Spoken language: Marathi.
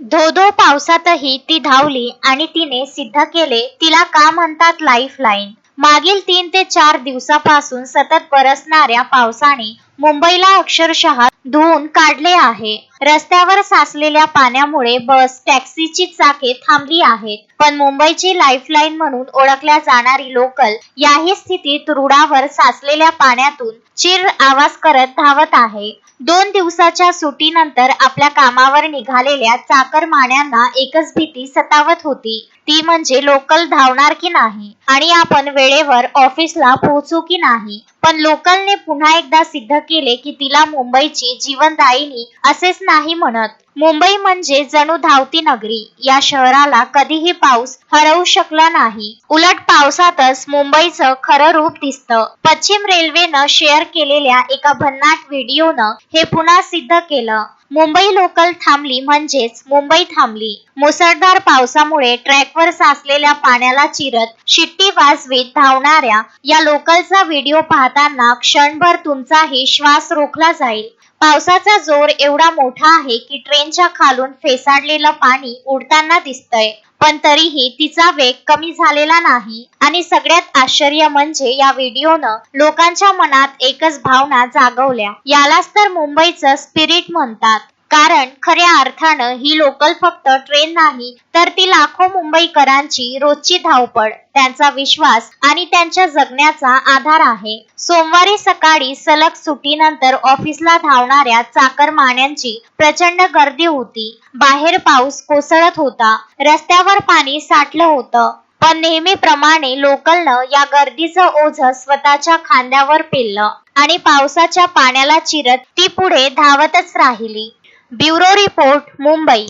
धोधो पावसातही ती धावली आणि तिने सिद्ध केले तिला का म्हणतात लाईफ लाईन मागील तीन ते चार दिवसापासून सतत बरसणाऱ्या पावसाने मुंबईला अक्षरशः धुवून काढले आहे. रस्त्यावर साचलेल्या पाण्यामुळे बस टॅक्सीची चाके थांबली आहेत. पण मुंबईची लाईफलाईन म्हणून ओळखल्या जाणारी लोकल याही स्थितीत रुडावर साचलेल्या पाण्यातून चिर आवाज करत धावत आहे. दोन दिवसाच्या सुटीनंतर आपल्या कामावर निघालेल्या चाकर माण्यांना एकच भीती सतावत होती. ती म्हणजे लोकल धावणार की नाही? आणि आपण वेळेवर ऑफिसला पोहोचू की नाही? पण लोकलने पुन्हा एकदा सिद्ध केले की तिला मुंबईची जीवनदायिनी असेच नाही म्हणत. मुंबई म्हणजे जणू धावती नगरी. या शहराला कधीही पाऊस हरवू शकला नाही. उलट पावसातच मुंबईचं खरं रूप दिसतं. पश्चिम रेल्वेनं शेअर केलेल्या एका भन्नाट व्हिडिओनं हे पुन्हा सिद्ध केलं. मुंबई लोकल थांबली म्हणजेच मुंबई थांबली. मुसळधार पावसामुळे ट्रॅकवर साचलेल्या पाण्याला चिरत शिट्टी वाजवीत धावणाऱ्या या लोकलचा व्हिडिओ पाहताना क्षणभर तुमचाही श्वास रोखला जाईल. पावसाचा जोर एवढा मोठा आहे की ट्रेनच्या खालून फेसाडलेलं पाणी उडताना दिसतंय. पण तरीही तिचा वेग कमी झालेला नाही. आणि सगळ्यात आश्चर्य म्हणजे या व्हिडिओनं लोकांच्या मनात एकच भावना जागवल्या. यालाच तर मुंबईचं स्पिरिट म्हणतात. कारण खऱ्या अर्थानं ही लोकल फक्त ट्रेन नाही तर ती लाखो मुंबईकरांची रोजची धावपळ त्यांचा विश्वास आणि त्यांच्या जगण्याचा आधार आहे. सोमवारी सकाळी सलग सुटीनंतर ऑफिसला धावणाऱ्या चाकरमान्यांची प्रचंड गर्दी होती. बाहेर पाऊस कोसळत होता रस्त्यावर पाणी साठलं होतं पण नेहमीप्रमाणे लोकलनं या गर्दीचं ओझ स्वतःच्या खांद्यावर पेललं आणि पावसाच्या पाण्याला चिरत ती पुढे धावतच राहिली. Bureau report Mumbai.